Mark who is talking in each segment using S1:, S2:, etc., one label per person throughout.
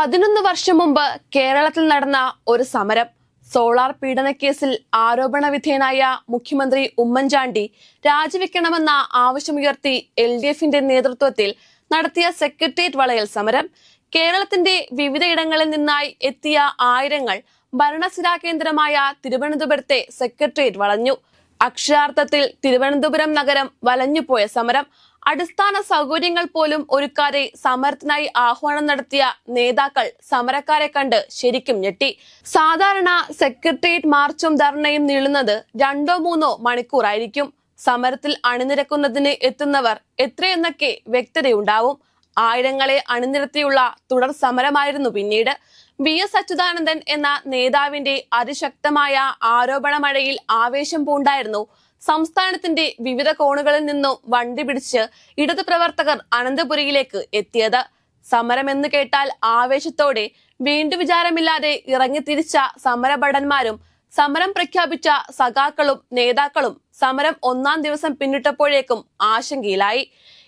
S1: പതിനൊന്ന് വർഷം മുമ്പ് കേരളത്തിൽ നടന്ന ഒരു സമരം. സോളാർ പീഡനക്കേസിൽ ആരോപണ വിധേയനായ മുഖ്യമന്ത്രി ഉമ്മൻചാണ്ടി രാജിവെക്കണമെന്ന ആവശ്യമുയർത്തി എൽ ഡി എഫിന്റെ നേതൃത്വത്തിൽ നടത്തിയ സെക്രട്ടേറിയറ്റ് വളയൽ സമരം. കേരളത്തിന്റെ വിവിധയിടങ്ങളിൽ നിന്നായി എത്തിയ ആയിരങ്ങൾ ഭരണസിരാ കേന്ദ്രമായ തിരുവനന്തപുരത്തെ സെക്രട്ടേറിയറ്റ് വളഞ്ഞു. അക്ഷരാർത്ഥത്തിൽ തിരുവനന്തപുരം നഗരം വലഞ്ഞുപോയ സമരം അടിസ്ഥാന സൗകര്യങ്ങൾ പോലും ഒരുക്കാതെ സമരത്തിനായി ആഹ്വാനം നടത്തിയ നേതാക്കൾ സമരക്കാരെ കണ്ട് ശരിക്കും ഞെട്ടി. സാധാരണ സെക്രട്ടേറിയറ്റ് മാർച്ചും ധർണയും നീളുന്നത് രണ്ടോ മൂന്നോ മണിക്കൂറായിരിക്കും. സമരത്തിൽ അണിനിരക്കുന്നതിന് എത്തുന്നവർ എത്രയെന്നൊക്കെ വ്യക്തതയുണ്ടാവും. ആയിരങ്ങളെ അണിനിരത്തിയുള്ള തുടർ സമരമായിരുന്നു പിന്നീട്. വി എസ് അച്യുതാനന്ദൻ എന്ന നേതാവിന്റെ അതിശക്തമായ ആരോപണമഴയിൽ ആവേശം പൂണ്ടായിരുന്നു. സംസ്ഥാനത്തിന്റെ വിവിധ കോണുകളിൽ നിന്നും വണ്ടി പിടിച്ച് ഇടതു പ്രവർത്തകർ അനന്തപുരിയിലേക്ക് എത്തിയത്. സമരമെന്ന് കേട്ടാൽ ആവേശത്തോടെ വീണ്ടു വിചാരമില്ലാതെ ഇറങ്ങിത്തിരിച്ച സമരഭടന്മാരും സമരം പ്രഖ്യാപിച്ച സഖാക്കളും നേതാക്കളും സമരം ഒന്നാം ദിവസം പിന്നിട്ടപ്പോഴേക്കും ആശങ്കയിലായി.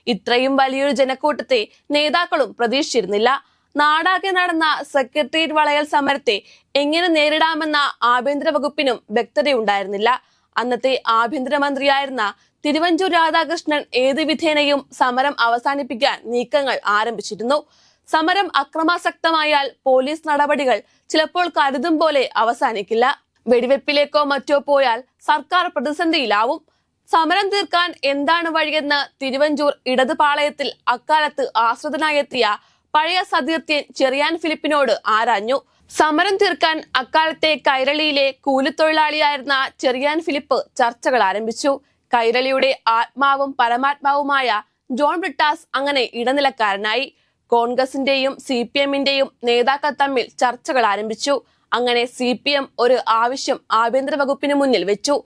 S1: ഇത്രയും വലിയൊരു ജനക്കൂട്ടത്തെ നേതാക്കളും പ്രതീക്ഷിച്ചിരുന്നില്ല. നാടാകെ നടന്ന സെക്രട്ടേറിയറ്റ് വളയൽ സമരത്തെ എങ്ങനെ നേരിടാമെന്ന ആഭ്യന്തര വകുപ്പിനും വ്യക്തതയുണ്ടായിരുന്നില്ല. അന്നത്തെ ആഭ്യന്തരമന്ത്രിയായിരുന്ന തിരുവഞ്ചൂർ രാധാകൃഷ്ണൻ ഏത് വിധേനയും സമരം അവസാനിപ്പിക്കാൻ നീക്കങ്ങൾ ആരംഭിച്ചിരുന്നു. സമരം അക്രമാസക്തമായാൽ പോലീസ് നടപടികൾ ചിലപ്പോൾ കരുതും പോലെ അവസാനിക്കില്ല. വെടിവെപ്പിലേക്കോ മറ്റോ പോയാൽ സർക്കാർ പ്രതിസന്ധിയിലാവും. സമരം തീർക്കാൻ എന്താണ് വഴിയെന്ന് തിരുവഞ്ചൂർ ഇടതുപാളയത്തിൽ അക്കാലത്ത് ആശ്രിതനായെത്തിയ പഴയ സതീർത്ഥ്യൻ ചെറിയാൻ ഫിലിപ്പിനോട് ആരാഞ്ഞു. സമരം തീർക്കാൻ അക്കാലത്തെ കൈരളിയിലെ കൂലിത്തൊഴിലാളിയായിരുന്ന ചെറിയാൻ ഫിലിപ്പ് ചർച്ചകൾ ആരംഭിച്ചു. കൈരളിയുടെ ആത്മാവും പരമാത്മാവുമായ ജോൺ ബ്രിട്ടാസ് അങ്ങനെ ഇടനിലക്കാരനായി. കോൺഗ്രസിന്റെയും സി പി എമ്മിന്റെയും നേതാക്കൾ തമ്മിൽ ചർച്ചകൾ ആരംഭിച്ചു. അങ്ങനെ സി പി എം ഒരു ആവശ്യം ആഭ്യന്തര വകുപ്പിന് മുന്നിൽ വെച്ചു.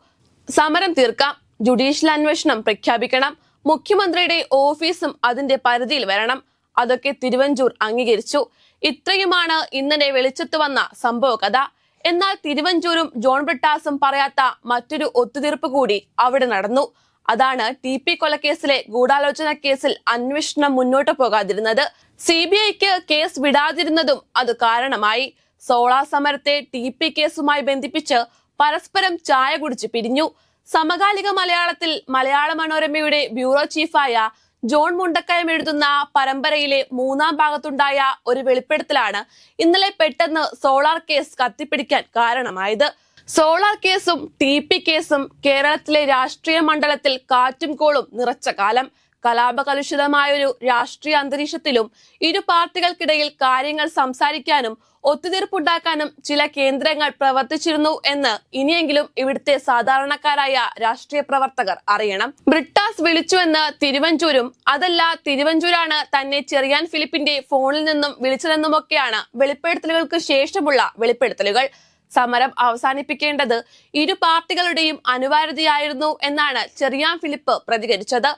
S1: സമരം തീർക്കാം ജുഡീഷ്യൽ അന്വേഷണം പ്രഖ്യാപിക്കണം മുഖ്യമന്ത്രിയുടെ ഓഫീസും അതിന്റെ പരിധിയിൽ വരണം. അതൊക്കെ തിരുവഞ്ചൂർ അംഗീകരിച്ചു. ഇത്രയുമാണ് ഇന്നലെ വെളിച്ചത്ത് വന്ന സംഭവ കഥ എന്നാൽ തിരുവഞ്ചൂരും ജോൺ ബ്രിട്ടാസും പറയാത്ത മറ്റൊരു ഒത്തുതീർപ്പ് കൂടി അവിടെ നടന്നു. അതാണ് ടി പി കൊലക്കേസിലെ ഗൂഢാലോചന കേസിൽ അന്വേഷണം മുന്നോട്ട് പോകാതിരുന്നത്. സി ബി ഐക്ക് കേസ് വിടാതിരുന്നതും അത് കാരണമായി. സോളാ സമരത്തെ ടി പി കേസുമായി ബന്ധിപ്പിച്ച് പരസ്പരം ചായ കുടിച്ച് പിരിഞ്ഞു. സമകാലിക മലയാളത്തിൽ മലയാള മനോരമയുടെ ബ്യൂറോ ചീഫായ ജോൺ മുണ്ടക്കയം എഴുതുന്ന പരമ്പരയിലെ മൂന്നാം ഭാഗത്തുണ്ടായ ഒരു വെളിപ്പെടുത്തലാണ് ഇന്നലെ പെട്ടെന്ന് സോളാർ കേസ് കത്തിപ്പിടിക്കാൻ കാരണമായത്. സോളാർ കേസും ടി പി കേസും കേരളത്തിലെ രാഷ്ട്രീയ മണ്ഡലത്തിൽ കാറ്റും കോളും നിറച്ച കാലം. കലാപകലുഷിതമായൊരു രാഷ്ട്രീയ അന്തരീക്ഷത്തിലും ഇരു പാർട്ടികൾക്കിടയിൽ കാര്യങ്ങൾ സംസാരിക്കാനും ഒത്തുതീർപ്പുണ്ടാക്കാനും ചില കേന്ദ്രങ്ങൾ പ്രവർത്തിച്ചിരുന്നു എന്ന് ഇനിയെങ്കിലും ഇവിടുത്തെ സാധാരണക്കാരായ രാഷ്ട്രീയ പ്രവർത്തകർ അറിയണം. ബ്രിട്ടാസ് വിളിച്ചുവെന്ന് തിരുവഞ്ചൂരും അതല്ല തിരുവഞ്ചൂരാണ് തന്നെ ചെറിയാൻ ഫിലിപ്പിന്റെ ഫോണിൽ നിന്നും വിളിച്ചതെന്നുമൊക്കെയാണ് വെളിപ്പെടുത്തലുകൾക്ക് ശേഷമുള്ള വെളിപ്പെടുത്തലുകൾ. സമരം അവസാനിപ്പിക്കേണ്ടത് ഇരു പാർട്ടികളുടെയും അനിവാര്യതയായിരുന്നു എന്നാണ് ചെറിയാൻ ഫിലിപ്പ് പ്രതികരിച്ചത്.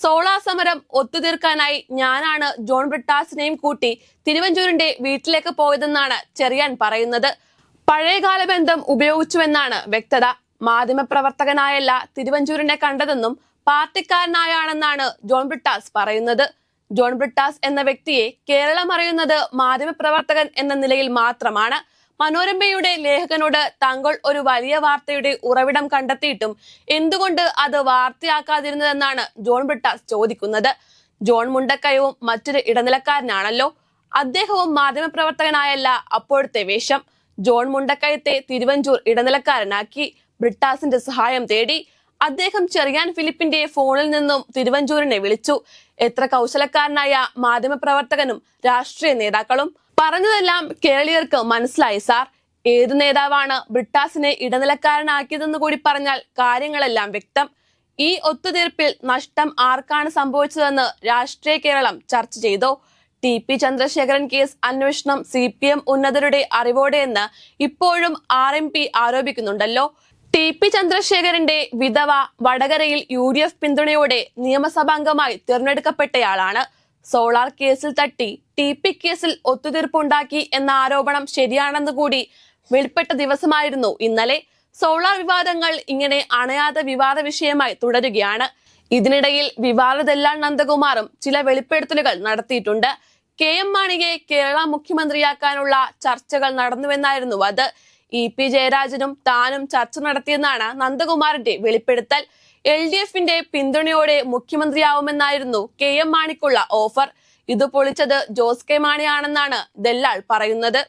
S1: സോളാ സമരം ഒത്തുതീർക്കാനായി ഞാനാണ് ജോൺ ബ്രിട്ടാസിനെയും കൂട്ടി തിരുവഞ്ചൂരിന്റെ വീട്ടിലേക്ക് പോയതെന്നാണ് ചെറിയാൻ പറയുന്നത്. പഴയകാല ബന്ധം ഉപയോഗിച്ചുവെന്നാണ് വ്യക്തത. മാധ്യമപ്രവർത്തകനായല്ല തിരുവഞ്ചൂരിനെ കണ്ടതെന്നും പാർട്ടിക്കാരനായാണെന്നാണ് ജോൺ ബ്രിട്ടാസ് പറയുന്നത്. ജോൺ ബ്രിട്ടാസ് എന്ന വ്യക്തിയെ കേരളം അറിയുന്നത് മാധ്യമപ്രവർത്തകൻ എന്ന നിലയിൽ മാത്രമാണ്. മനോരമയുടെ ലേഖകനോട് താങ്കൾ ഒരു വലിയ വാർത്തയുടെ ഉറവിടം കണ്ടെത്തിയിട്ടും എന്തുകൊണ്ട് അത് വാർത്തയാക്കാതിരുന്നതെന്നാണ് ജോൺ ബ്രിട്ടാസ് ചോദിക്കുന്നത്. ജോൺ മുണ്ടക്കയവും മറ്റൊരു ഇടനിലക്കാരനാണല്ലോ. അദ്ദേഹവും മാധ്യമപ്രവർത്തകനായല്ല അപ്പോഴത്തെ വേഷം. ജോൺ മുണ്ടക്കയത്തെ തിരുവഞ്ചൂർ ഇടനിലക്കാരനാക്കി ബ്രിട്ടാസിന്റെ സഹായം തേടി അദ്ദേഹം ചെറിയാൻ ഫിലിപ്പിന്റെ ഫോണിൽ നിന്നും തിരുവഞ്ചൂരിനെ വിളിച്ചു. എത്ര കൗശലക്കാരനായ മാധ്യമപ്രവർത്തകനും രാഷ്ട്രീയ നേതാക്കളും പറഞ്ഞതെല്ലാം കേരളീയർക്ക് മനസ്സിലായി സാർ. ഏതു നേതാവാണ് ബ്രിട്ടാസിനെ ഇടനിലക്കാരനാക്കിയതെന്ന് കൂടി പറഞ്ഞാൽ കാര്യങ്ങളെല്ലാം വ്യക്തം. ഈ ഒത്തുതീർപ്പിൽ നഷ്ടം ആർക്കാണ് സംഭവിച്ചതെന്ന് രാഷ്ട്രീയ കേരളം ചർച്ച ചെയ്തു. ടി പി ചന്ദ്രശേഖരൻ കേസ് അന്വേഷണം സി പി എം ഉന്നതരുടെ അറിവോടെയെന്ന് ഇപ്പോഴും ആർ എം പി ആരോപിക്കുന്നുണ്ടല്ലോ. ടി പി ചന്ദ്രശേഖരന്റെ വിധവ വടകരയിൽ യു ഡി എഫ് പിന്തുണയോടെ നിയമസഭാംഗമായി തിരഞ്ഞെടുക്കപ്പെട്ടയാളാണ്. സോളാർ കേസിൽ തട്ടി ടി പി കേസിൽ ഒത്തുതീർപ്പുണ്ടാക്കി എന്ന ആരോപണം ശരിയാണെന്ന് കൂടി വെളിപ്പെട്ട ദിവസമായിരുന്നു ഇന്നലെ. സോളാർ വിവാദങ്ങൾ ഇങ്ങനെ അണയാത്ത വിവാദ വിഷയമായി തുടരുകയാണ്. ഇതിനിടയിൽ വിവാദ നന്ദകുമാറും ചില വെളിപ്പെടുത്തലുകൾ നടത്തിയിട്ടുണ്ട്. കെ എം മാണിയെ കേരള മുഖ്യമന്ത്രിയാക്കാനുള്ള ചർച്ചകൾ നടന്നുവെന്നായിരുന്നു അത് ഇ പി ജയരാജനും താനും ചർച്ച നടത്തിയെന്നാണ് നന്ദകുമാറിന്റെ വെളിപ്പെടുത്തൽ. എൽ ഡി എഫിന്റെ പിന്തുണയോടെ മുഖ്യമന്ത്രിയാവുമെന്നായിരുന്നു കെ എം മാണിക്കുള്ള ഓഫർ. ഇത് പൊളിച്ചത് ജോസ് കെ മാണിയാണെന്നാണ് ദല്ലാൾ പറയുന്നത്.